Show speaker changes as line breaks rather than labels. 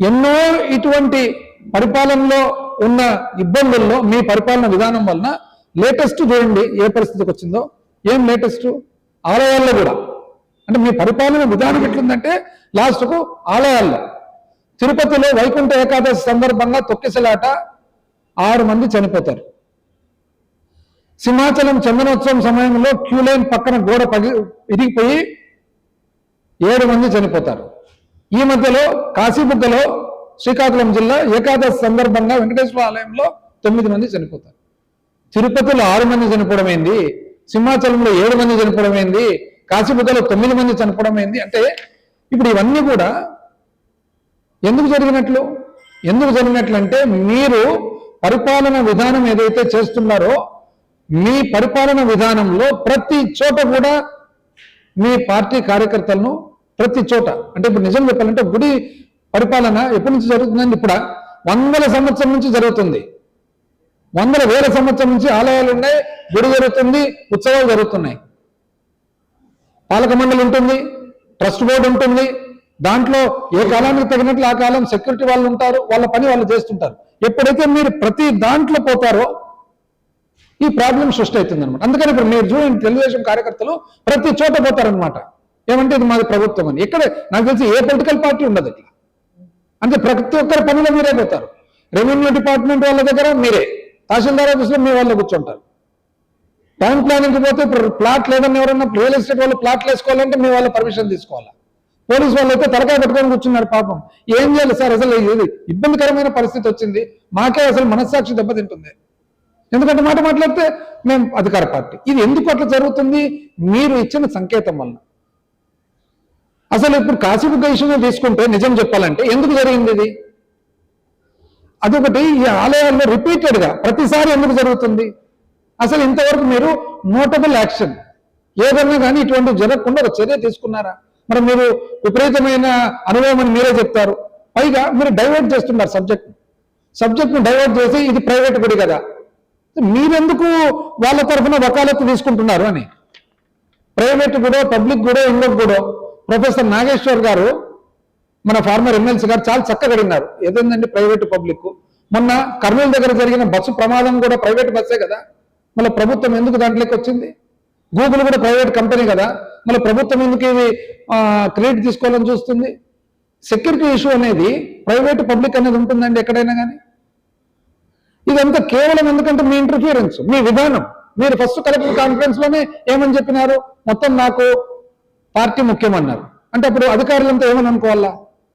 ఎన్నో ఇటువంటి పరిపాలనలో ఉన్న ఇబ్బందుల్లో మీ పరిపాలన విధానం వలన లేటెస్ట్ చూడండి ఏ పరిస్థితికి వచ్చిందో. ఏం లేటెస్ట్ ఆలయాల్లో కూడా. అంటే మీ పరిపాలన విధానం ఎట్లుందంటే లాస్ట్కు ఆలయాల్లో. తిరుపతిలో వైకుంఠ ఏకాదశి సందర్భంగా తొక్కిసలాట ఆరు మంది చనిపోతారు. సింహాచలం చందనోత్సవం సమయంలో క్యూ లైన్ పక్కన గోడ పగి ఇరిగిపోయి ఏడు మంది చనిపోతారు. ఈ మధ్యలో కాశీబుగ్గలో శ్రీకాకుళం జిల్లా ఏకాదశి సందర్భంగా వెంకటేశ్వర ఆలయంలో తొమ్మిది మంది చనిపోతారు. తిరుపతిలో ఆరు మంది చనిపోవడం ఏంది? సింహాచలంలో ఏడు మంది చనిపోవడం ఏంది? కాశీబుగ్గలో తొమ్మిది మంది చనిపోవడం ఏంది? అంటే ఇప్పుడు ఇవన్నీ కూడా ఎందుకు జరిగినట్లు? ఎందుకు జరిగినట్లు అంటే మీరు పరిపాలన విధానం ఏదైతే చేస్తున్నారో మీ పరిపాలన విధానంలో ప్రతి చోట కూడా మీ పార్టీ కార్యకర్తలను ప్రతి చోట. అంటే ఇప్పుడు నిజం చెప్పాలంటే గుడి పరిపాలన ఎప్పటి నుంచి జరుగుతుందండి ఇప్పుడు వందల సంవత్సరం నుంచి జరుగుతుంది. వందల వేల సంవత్సరం నుంచి ఆలయాలు ఉన్నాయి గుడి జరుగుతుంది ఉత్సవాలు జరుగుతున్నాయి. పాలక మండలి ఉంటుంది ట్రస్ట్ బోర్డు ఉంటుంది. దాంట్లో ఏ కాలానికి తగినట్లు ఆ కాలం సెక్యూరిటీ వాళ్ళు ఉంటారు వాళ్ళ పని వాళ్ళు చేస్తుంటారు. ఎప్పుడైతే మీరు ప్రతి దాంట్లో పోతారో ఈ ప్రాబ్లం సృష్టి అవుతుంది అనమాట అందుకని ఇప్పుడు మీరు చూడండి తెలుగుదేశం కార్యకర్తలు ప్రతి చోట పోతారనమాట ఏమంటే ఇది మాది ప్రభుత్వం అని. ఎక్కడ నాకు తెలిసి ఏ పొలిటికల్ పార్టీ ఉండదు అట్లా అంటే ప్రతి ఒక్కరి పనులు మీరే పోతారు. రెవెన్యూ డిపార్ట్మెంట్ వాళ్ళ దగ్గర మీరే. తహసీల్దార్ ఆఫీస్లో మీ వాళ్ళు కూర్చుంటారు. టౌన్ ప్లానింగ్కి పోతే ఇప్పుడు ప్లాట్ లేదని ఎవరన్నా రియల్ ఎస్టేట్ వాళ్ళు ప్లాట్లు వేసుకోవాలంటే మీ వాళ్ళ పర్మిషన్ తీసుకోవాలా? పోలీస్ వాళ్ళు అయితే తలకాయ పెట్టుకొని కూర్చున్నారు పాపం. ఏం చేయాలి సార్? అసలు ఇది ఇబ్బందికరమైన పరిస్థితి వచ్చింది. మాకే అసలు మనస్సాక్షి దెబ్బతింటుంది. ఎందుకంటే మాట మాట్లాడితే మేము అధికార పార్టీ. ఇది ఎందుకు అట్లా జరుగుతుంది? మీరు ఇచ్చిన సంకేతం వల్ల అసలు ఇప్పుడు కాశీబుగ్గ విషయమే తీసుకుంటే నిజం చెప్పాలంటే ఎందుకు జరిగింది ఇది? అదొకటి ఈ ఆలయాల్లో రిపీటెడ్గా ప్రతిసారి ఎందుకు జరుగుతుంది? అసలు ఇంతవరకు మీరు నోటబుల్ యాక్షన్ ఏదన్నా కానీ ఇటువంటి జరగకుండా ఒక చర్య తీసుకున్నారా? మరి మీరు విపరీతమైన అనుభవం అని మీరే చెప్తారు. పైగా మీరు డైవర్ట్ చేస్తున్నారు సబ్జెక్ట్ సబ్జెక్ట్ను డైవర్ట్ చేసి ఇది ప్రైవేట్ గుడి కదా. మీరెందుకు వాళ్ళ తరఫున వకాలత్తు తీసుకుంటున్నారు అని? ప్రైవేట్ కూడా పబ్లిక్ కూడా ఇంకొక కూడా ప్రొఫెసర్ నాగేశ్వర్ గారు మన ఫార్మర్ ఎమ్మెల్సీ గారు చాలా చక్కగా అడిగినారు ఏదైందండి ప్రైవేట్ పబ్లిక్? మొన్న కర్నూలు దగ్గర జరిగిన బస్సు ప్రమాదం కూడా ప్రైవేట్ బస్సే కదా? మళ్ళీ ప్రభుత్వం ఎందుకు దాంట్లోకి వచ్చింది? గూగుల్ కూడా ప్రైవేట్ కంపెనీ కదా? మళ్ళీ ప్రభుత్వం ఎందుకు ఇది క్రెడిట్ తీసుకోవాలని చూస్తుంది? సెక్యూరిటీ ఇష్యూ అనేది ప్రైవేట్ పబ్లిక్ అనేది ఉంటుందండి ఎక్కడైనా కానీ? ఇదంతా కేవలం ఎందుకంటే మీ ఇంటర్ఫియరెన్స్ మీ విధానం. మీరు ఫస్ట్ కలెక్టర్ కాన్ఫరెన్స్లోనే ఏమని చెప్పినారు? మొత్తం నాకు పార్టీ ముఖ్యం అన్నారు అంటే అప్పుడు అధికారులంతా ఏమని అనుకోవాలా?